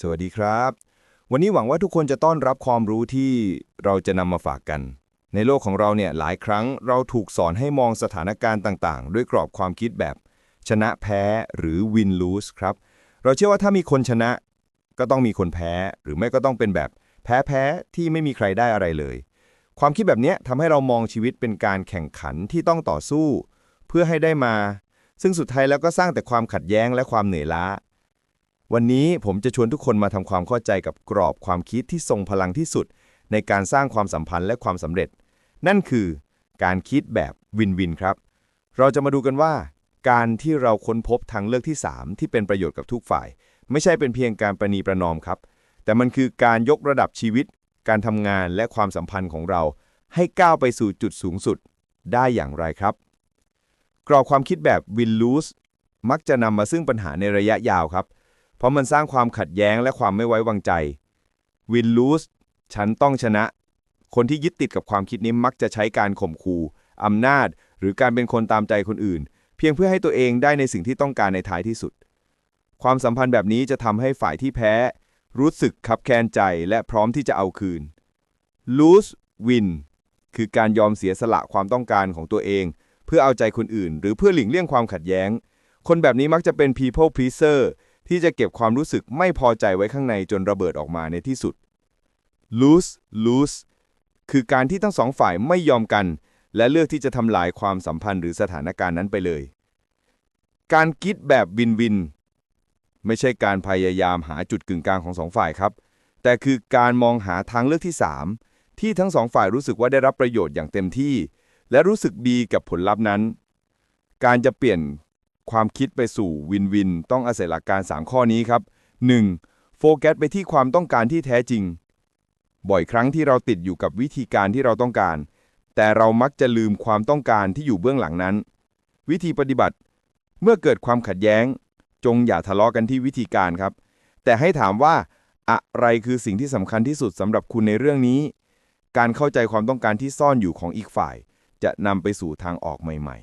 สวัสดีครับ วันนี้หวังว่าทุกคนจะต้อนรับความรู้ที่เราจะนำมาฝากกัน ในโลกของเราเนี่ยหลายครั้งเราถูกสอนให้มองสถานการณ์ต่างๆ ด้วยกรอบความคิดแบบ ชนะแพ้หรือ win lose ครับ เราเชื่อว่าถ้ามีคนชนะ ก็ต้องมีคนแพ้ หรือไม่ก็ต้องเป็นแบบแพ้แพ้ที่ไม่มีใครได้อะไรเลย ความคิดแบบนี้ทำให้เรามองชีวิตเป็นการแข่งขันที่ต้องต่อสู้ เพื่อให้ได้มา ซึ่งสุดท้ายแล้วก็สร้างแต่ความขัดแย้งและความเหนื่อยล้า วันนี้ผมจะชวนทุกคนมาทำความเข้าใจกับกรอบความคิดที่ทรงพลังที่สุด ในการสร้างความสัมพันธ์และความสำเร็จ นั่นคือการคิดแบบวินวินครับ เราจะมาดูกันว่า การที่เราค้นพบทางเลือกที่ 3 ที่เป็นประโยชน์กับทุกฝ่าย ไม่ใช่เป็นเพียงการประนีประนอมครับ แต่มันคือการยกระดับชีวิต การทำงานและความสัมพันธ์ของเรา ให้ก้าวไปสู่จุดสูงสุด ได้อย่างไรครับ กรอบความคิดแบบ win lose มักจะนำมาซึ่งปัญหาในระยะยาวครับ เพราะมันสร้างความขัดแย้งและความไม่ไว้วางใจ win lose ฉันต้องชนะ คนที่ยึดติดกับความคิดนี้มักจะใช้การข่มขู่อำนาจ หรือการเป็นคนตามใจคนอื่น เพียงเพื่อให้ตัวเองได้ในสิ่งที่ต้องการในท้ายที่สุด ความสัมพันธ์แบบนี้จะทำให้ฝ่ายที่แพ้ รู้สึกขับแค้นใจและพร้อมที่จะเอาคืน lose win คือการยอมเสียสละความต้องการของตัวเอง เพื่อเอาใจคนอื่น หรือเพื่อหลีกเลี่ยงความขัดแย้ง คนแบบนี้มักจะเป็น people pleaser ที่จะเก็บความรู้สึกไม่พอใจไว้ข้างในจนระเบิดออกมาในที่สุด lose lose คือการที่ทั้งสองฝ่ายไม่ยอมกัน และเลือกที่จะทำลายความสัมพันธ์หรือสถานการณ์นั้นไปเลย การคิดแบบวินวิน ไม่ใช่การพยายามหาจุดกึ่งกลางของสองฝ่ายครับ แต่คือการมองหาทางเลือกที่ 3 ที่ทั้งสองฝ่ายรู้สึกว่าได้รับประโยชน์อย่างเต็มที่ และรู้สึกดีกับผลลัพธ์นั้น การจะเปลี่ยน ความคิดไปสู่วินวิน ต้องอาศัยหลักการ 3 ข้อนี้ครับ 1. โฟกัสไปที่ความต้องการที่แท้จริง บ่อยครั้งที่เราติดอยู่กับวิธีการที่เราต้องการ แต่เรามักจะลืมความต้องการที่อยู่เบื้องหลังนั้น วิธีปฏิบัติ เมื่อเกิดความขัดแย้ง จงอย่าทะเลาะกันที่วิธีการครับ แต่ให้ถามว่า อะไรคือสิ่งที่สำคัญที่สุดสำหรับคุณในเรื่องนี้ การเข้าใจความต้องการที่ซ่อนอยู่ของอีกฝ่าย จะนำไปสู่ทางออกใหม่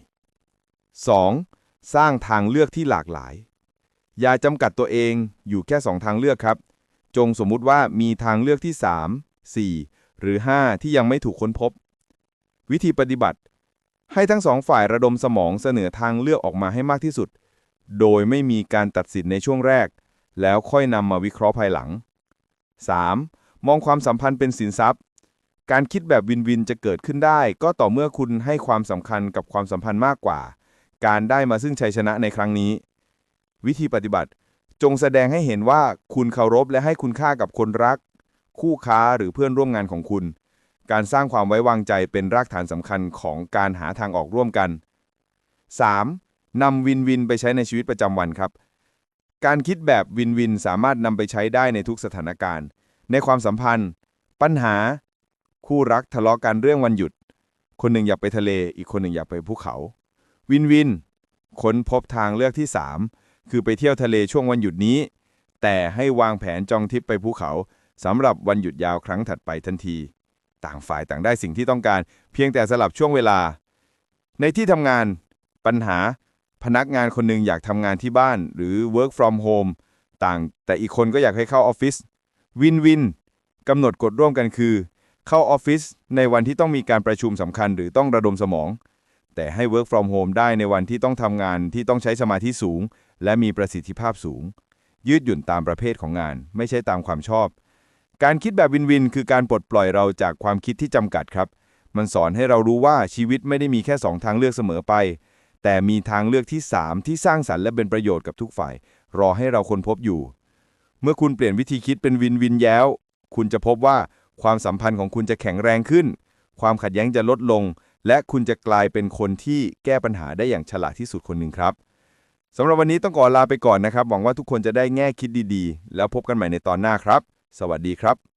ๆ 2. สร้างทางเลือกที่หลากหลาย อย่าจำกัดตัวเองอยู่แค่สองทางเลือกครับ จงสมมุติว่ามีทางเลือกที่ 3 4 หรือ 5 ที่ยังไม่ถูกค้นพบ วิธีปฏิบัติ ให้ทั้งสองฝ่ายระดมสมองเสนอทางเลือกออกมาให้มากที่สุด โดยไม่มีการตัดสินในช่วงแรก แล้วค่อยนำมาวิเคราะห์ภายหลัง 3. มองความสัมพันธ์เป็นสินทรัพย์ การคิดแบบวินวินจะเกิดขึ้นได้ ก็ต่อเมื่อคุณให้ความสำคัญกับความสัมพันธ์มากกว่า การได้มาซึ่งชัยชนะในครั้งนี้ วิธีปฏิบัติจงแสดงให้เห็นว่าคุณเคารพและให้คุณค่ากับคนรัก คู่ค้าหรือเพื่อนร่วมงานของคุณ การสร้างความไว้วางใจเป็นรากฐานสำคัญของการหาทางออกร่วมกัน 3. นำวินวินไปใช้ในชีวิตประจำวันครับ การคิดแบบวินวินสามารถนำไปใช้ได้ในทุกสถานการณ์ ในความสัมพันธ์ ปัญหา คู่รักทะเลาะกันเรื่องวันหยุด คนหนึ่งอยากไปทะเล อีกคนหนึ่งอยากไปภูเขา วินวิน ค้นพบทางเลือกที่ 3 คือไปเที่ยวทะเลช่วงวันหยุดนี้ แต่ให้วางแผนจองทริปไปภูเขาสำหรับวันหยุดยาวครั้งถัดไปทันที ต่างฝ่ายต่างได้สิ่งที่ต้องการ เพียงแต่สลับช่วงเวลา ในที่ทำงาน ปัญหาพนักงานคนหนึ่งอยากทำงานที่บ้านหรือ work from home ต่าง แต่อีกคนก็อยากให้เข้าออฟฟิศวินวินกำหนดกฎร่วมกันคือ เข้าออฟฟิศในวันที่ต้องมีการประชุมสำคัญหรือต้องระดมสมอง แต่ให้ work from home ได้ในวันที่ต้องทำงานที่ต้องใช้สมาธิสูง และมีประสิทธิภาพสูง ยืดหยุ่นตามประเภทของงาน ไม่ใช่ตามความชอบ การคิดแบบวินวิน คือการปลดปล่อยเราจากความคิดที่จำกัดครับ มันสอนให้เรารู้ว่าชีวิตไม่ได้มีแค่สองทางเลือกเสมอไป แต่มีทางเลือกที่ 3 ที่สร้างสรรค์และเป็นประโยชน์กับทุกฝ่าย รอให้เราค้นพบอยู่ เมื่อคุณเปลี่ยนวิธีคิดเป็นวินวินแล้ว คุณจะพบว่าความสัมพันธ์ของคุณจะแข็งแรงขึ้น ความขัดแย้งจะลดลง และคุณจะกลายเป็นคนที่แก้ปัญหาได้อย่างฉลาดที่สุดคนหนึ่งครับสำหรับวันนี้ต้องขอลาไปก่อนนะครับ หวังว่าทุกคนจะได้แง่คิดดีๆ แล้วพบกันใหม่ในตอนหน้าครับ สวัสดีครับ